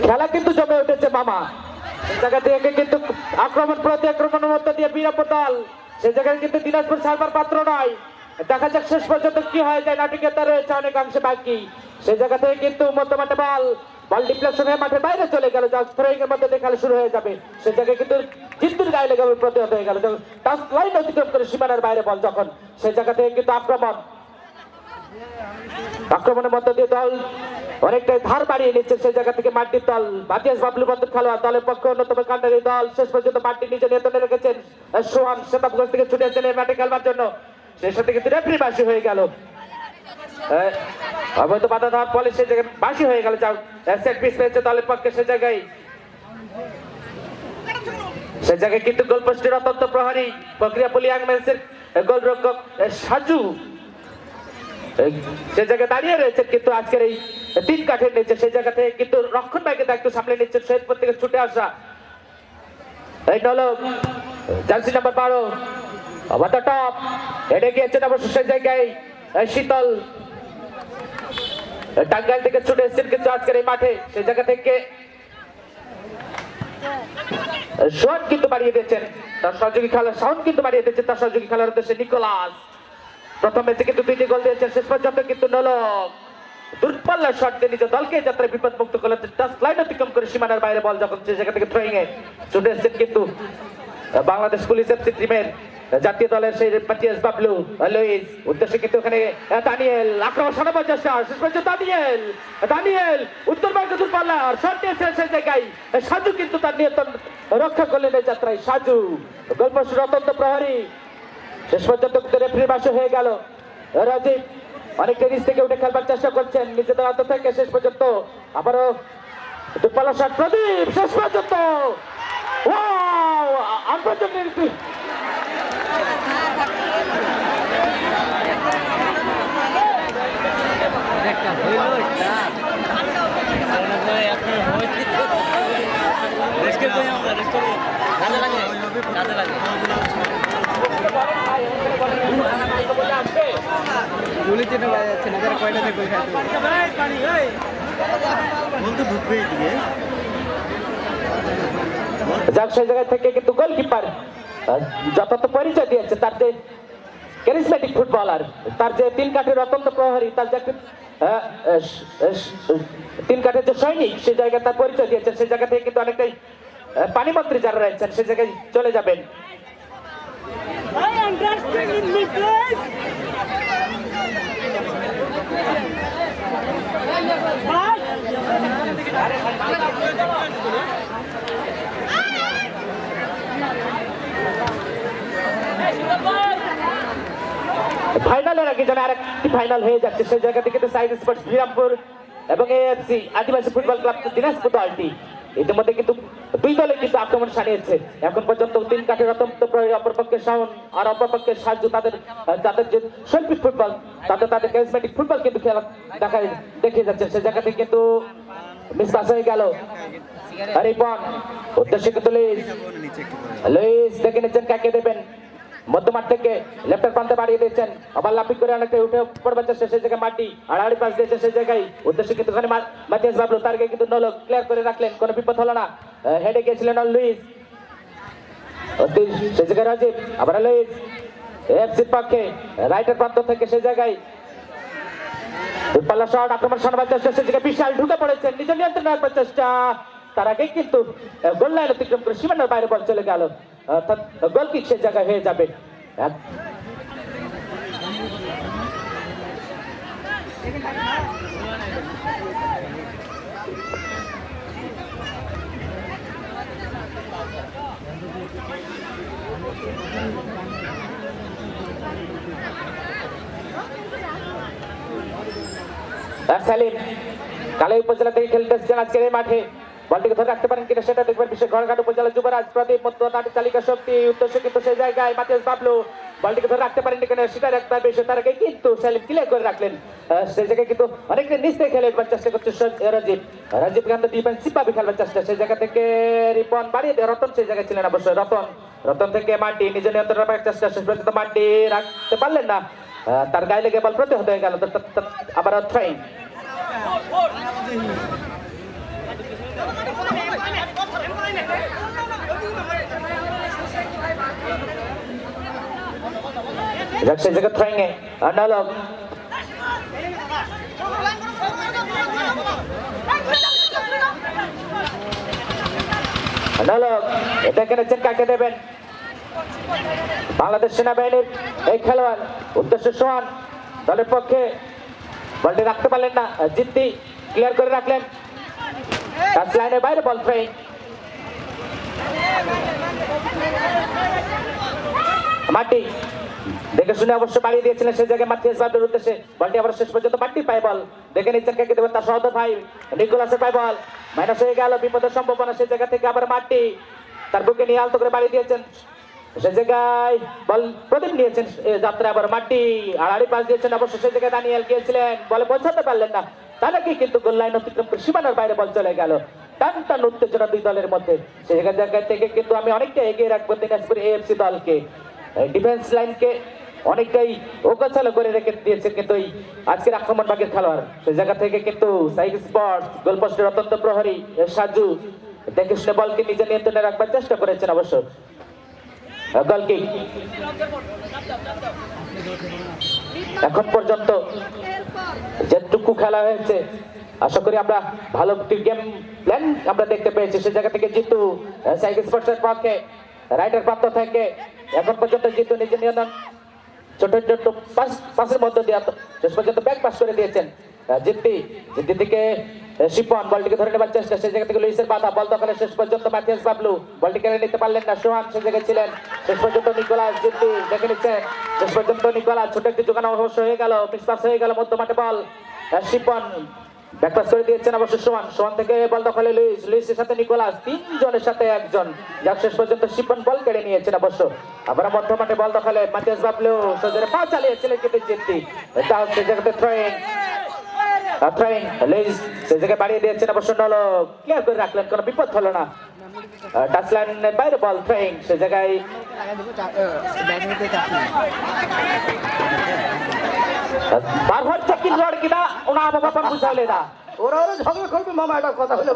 খেলা কিন্তু জমে উঠেছে, মামা। জায়গা থেকে কিন্তু আক্রমণ, প্রতি আক্রমণের মধ্যে দিয়ে বীরপ্প দল সে জায়গায় কিন্তু দিনাজপুর ছাড়বার পাত্র নয়। দেখা যাক শেষ পর্যন্ত কি হয় যায়। নাটিকেতা রয়েছে অনেকাংশে বাকি। সে জায়গা থেকে কিন্তু মধ্যমাঠে বল। বল ডিপ্লেকশন হয়ে মাঠের বাইরে চলে গেল। থ্রোয়িং এর মধ্যে দেখালে শুরু হয়ে যাবে। সে জায়গায় কিন্তু জিন্তুর গায়ে লেগে প্রতিহত হয়ে গেল। টাচ লাইন অতিক্রম করে সীমানার বাইরে বল যখন। সে জায়গা থেকে কিন্তু আক্রমণ। আক্রমণের মধ্য দিয়ে দল অনেকটাই ধার বাড়িয়ে নিচ্ছে সেই জায়গা থেকে মাটির দল বাতিয়াস বাবলু বন্দর খেলোয়াড় দলের পক্ষে অন্যতম কান্ডারি দল। শেষ পর্যন্ত মাটি নিজে নিয়ন্ত্রণে রেখেছেন সোহান সেতাবগঞ্জ থেকে ছুটে আসছেন এই মাঠে খেলবার জন্য। সেই সাথে কিন্তু রেফারি বাসি হয়ে গেল। অবৈধ বাধা দেওয়ার ফলে সেই জায়গায় বাসি হয়ে গেল। যাও সেট পিস পেয়েছে দলের পক্ষে সে জায়গায়। সে জায়গায় কিন্তু গোলপোস্টের অত্যন্ত প্রহরী প্রক্রিয়া পুলি ইয়াংম্যান্সের গোলরক্ষক সাজু। সে জায়গায় দাঁড়িয়ে রয়েছে কিন্তু আজকের এই তিন কাঠের নিচে, সেই জায়গা থেকে কিন্তু রক্ষণ ভাইকে দায়িত্ব সামলে নিচ্ছে সৈয়দপুর থেকে ছুটে আসা। এই নলক জার্সি নাম্বার বারো, আবার টপ হেডে গিয়েছেন অবশ্য সেই জায়গায় শীতল। টাঙ্গাইল থেকে ছুটে এসেছেন কিন্তু আজকের এই মাঠে, সেই জায়গা থেকে শট কিন্তু বাড়িয়ে দিয়েছেন, তার সহযোগী খেলার সাউন্ড কিন্তু বাড়িয়ে দিয়েছেন, তার সহযোগী খেলার উদ্দেশ্যে নিকোলাস। প্রথম ম্যাচে কিন্তু দুইটি গোল দিয়েছেন, শেষ পর্যন্ত কিন্তু নলক। দূরপাল্লার শট দিয়ে নিজের দলকে যাত্রায় বিপদ মুক্ত করলেন। টাচ লাইন অতিক্রম করে সীমানার বাইরে বল যখন সে জায়গা থেকে থ্রোয়িং এ ছুটে এসেছেন কিন্তু বাংলাদেশ পুলিশ এফসি টিমের জাতীয় দলের সেই মাটিয়াস বাবলু লুইস উদ্দেশ্যে কিন্তু ওখানে দানিয়েল আক্রমণ চেষ্টা শেষ পর্যন্ত দানিয়েল দানিয়েল উত্তর ভারত দূরপাল্লার শট দিয়েছেন সেই জায়গায়। সাজু কিন্তু তার নিয়ন্ত্রণ রক্ষা করলেন এই যাত্রায়। সাজু গল্প অত্যন্ত প্রহরী। শেষ পর্যন্ত কিন্তু রেফারি বাসে হয়ে গেল। রাজীব অনেকটা নিচ থেকে উঠে খেলবার চেষ্টা করছেন। নিজেদের আন্ত থেকে শেষ পর্যন্ত আবারও দুপালা শট প্রদীপ, শেষ পর্যন্ত। আন্তর্জাতিক কাজে লাগে কিন্তু গোলকিপার যথার্থ পরিচয় দিয়েছে তার যে ক্যারিসমেটিক ফুটবলার তার যে তিন কাঠের অত্যন্ত প্রহরী, তার যে তিন কাঠের যে সৈনিক সেই জায়গায় তার পরিচয় দিয়েছেন সেই জায়গা থেকে কিন্তু অনেকটাই পানিমন্ত্রী যারা রয়েছেন সেই জায়গায় চলে যাবেন। ফাইনালের আগে যেন আরেকটি ফাইনাল হয়ে যাচ্ছে, সেই জায়গা থেকে তো সাইড স্পোর্টস শ্রীরামপুর এবং AFC Adibasi football club Dinajpur দলটি। ইতিমধ্যে কিন্তু দুই দলে কিন্তু আক্রমণ সানিয়েছে এখন পর্যন্ত তিন কাঠের অত্যন্ত প্রয়োগ অপরপক্ষে শাওন আর অপরপক্ষের সাহায্য তাদের তাদের যে শৈল্পিক ফুটবল তাদের তাদের ক্যারিসমেটিক ফুটবল কিন্তু খেলা দেখা দেখে যাচ্ছে। সেই জায়গাতে কিন্তু মিসপাস হয়ে গেল। আরে বন উদ্দেশ্য কিন্তু লুইস লুইস দেখে নিচ্ছেন কাকে দেবেন। মধ্যমাঠ থেকে লেফটের প্রান্তে বাড়িয়ে দিয়েছেন। আবার লাফিক করে অনেকটা উঠে পড়বার চেষ্টা সেই জায়গায় মাটি। আর আড়ি পাশ দিয়েছে সেই জায়গায় উদ্দেশ্যে কিন্তু ওখানে মাতিয়াস বাবলু, তার আগে কিন্তু নলক ক্লিয়ার করে রাখলেন, কোনো বিপদ হলো না। হেডে গিয়েছিলেন লুইস সেই জায়গায় রাজীব আবার লুইস এফসির পক্ষে, রাইটের প্রান্ত থেকে সেই জায়গায়। পাল্লা শট, আক্রমণ সানবার চেষ্টা সে জায়গায় বিশাল ঢুকে পড়েছেন, নিজের নিয়ন্ত্রণে রাখবার চেষ্টা তার আগেই কিন্তু গোল লাইন অতিক্রম করে সীমানার বাইরে বল চলে গেল। অর্থাৎ গোল কিক সে জায়গায় হয়ে যাবে এক- আর সালিম কালাই উপজেলা থেকে খেলতে এসেছেন আজকের এই মাঠে বলটিকে ধরে রাখতে পারেন কিনা সেটা দেখবেন বিশেষ ঘরঘাট উপজেলা যুবরাজ প্রদীপ মধ্য নাটক চালিকা শক্তি উত্তর কিন্তু সেই জায়গায় মাতিয়াস বাবলু। বলটিকে ধরে রাখতে পারেন কিনা সেটা একবার বেশি তার আগে কিন্তু সেলিম ক্লিয়ার করে রাখলেন সেই জায়গায় কিন্তু অনেকটা নিচ থেকে খেলে উঠবার চেষ্টা করছে রাজীব। রাজীব গান্ধী ডিফেন্সিভ ভাবে খেলবার চেষ্টা সেই জায়গা থেকে রিপন বাড়িয়ে রতন সেই জায়গায় ছিলেন অবশ্যই রতন। রতন থেকে মাটি নিজের নিয়ন্ত্রণ রাখার চেষ্টা, শেষ পর্যন্ত মাটি রাখতে পারলেন না। তার গায়ে লেগে বল প্রতিহত হয়ে গেল। আবার থ্রাইং জায়গায় থ্রাইং এ আনালগ আনালগ এটা কেনেছেন কাকে দেবেন বাংলাদেশ সেনাবাহিনীর এই খেলোয়াড়, উদ্দেশ্য সোহান, দলের পক্ষে বলটি রাখতে পারলেন না। জিদ্দি ক্লিয়ার করে রাখলেন। টাচ লাইনের বাইরে বল ফ্রেইং মাটি। দেখে শুনে অবশ্য বাড়িয়ে দিয়েছিলেন সেই জায়গায় মাথিয়াস বাবুর উদ্দেশ্যে। বলটি আবার শেষ পর্যন্ত মাটি পায় বল। দেখে নিচ্ছেন কে দেবেন তার সহদ ভাই নিকোলাসের পায় বল। মাইনাস হয়ে গেল, বিপদের সম্ভাবনা সেই জায়গা থেকে আবার মাটি তার বুকে নিয়ে আলতো করে বাড়িয়ে দিয়েছেন। সে জায়গায় বল প্রদীপ নিয়েছেন যাত্রা আবার মাটি আড়াড়ি পাশ দিয়েছেন অবশ্য সেই জায়গায় দানিয়েল গিয়েছিলেন। বলে পৌঁছাতে পারলেন না। তা নাকি কিন্তু গোল লাইন অতিক্রম করে সীমানার বাইরে বল চলে গেল। টান টান উত্তেজনা দুই দলের মধ্যে। সেই জায়গা থেকে কিন্তু আমি অনেকটা এগিয়ে রাখব দিনাজপুর এএফসি দলকে। ডিফেন্স লাইনকে অনেকটাই ওকাচালো করে রেখে দিয়েছে কিন্তু এই আজকের আক্রমণ ভাগের খেলোয়াড়। সেই জায়গা থেকে কিন্তু সাইড স্পট, গোলপোস্টের অত্যন্ত প্রহরী সাজু। দেখে শুনে বলকে নিজে নিয়ন্ত্রণে রাখবার চেষ্টা করেছেন অবশ্য। এখন পর্যন্ত যেটুকু খেলা হয়েছে, আশা করি আমরা ভালো গেম প্ল্যান আমরা দেখতে পেয়েছি। সে জায়গা থেকে জিতু সাইকেল স্পোর্টসের পক্ষে, রাইডার প্রাপ্ত থেকে। এখন পর্যন্ত জিতু নিজে নিয়ন্ত্রণ ছোট ছোট পাস পাসের মধ্য দিয়ে শেষ পর্যন্ত ব্যাক পাস করে দিয়েছেন। জিদ্দি জিদ্দি থেকে শিপন বলটিকে ধরে নেবার চেষ্টা, সেই জায়গা থেকে লুইসের বাধা বল দখলে শেষ পর্যন্ত ম্যাথিয়াস বাবলু। বলটি কেড়ে নিতে পারলেন না সোহান সেই জায়গায় ছিলেন। শেষ পর্যন্ত নিকোলাস জিদ্দি দেখে নিচ্ছেন। শেষ পর্যন্ত নিকোলাস, ছোট একটি দোকান অবশ্য হয়ে গেল মিস পাস হয়ে গেল মধ্য মাঠে বল শিপন ব্যাকপাস করে দিয়েছেন অবশ্য সোহান সোহান থেকে বল দখলে লুইস, লুইসের সাথে নিকোলাস, তিনজনের সাথে একজন। যাক, শেষ পর্যন্ত শিপন বল কেড়ে নিয়েছেন অবশ্য। আবার মধ্য মাঠে বল দখলে মাতিয়াস বাবলু, সজরে পা চালিয়েছিলেন কিন্তু জিদ্দি এটা হচ্ছে জায়গাতে থ্রোয়িং থ্রোয়িং লুইস সেই জায়গায় বাড়িয়ে দিয়েছেন অবশ্য নলো ক্লিয়ার করে রাখলেন, কোনো বিপদ হলো না। টাচ লাইনের বাইরে বল থ্রোয়িং সে জায়গায় লাগাই চাকরি ব্যাট নিতে চাচ্ছি বার হচ্ছে কি লড়কিটা ওনা বাবা বুঝালে না। ওরা ওরা ঝগড়া করবে, মামা এটা কথা হলে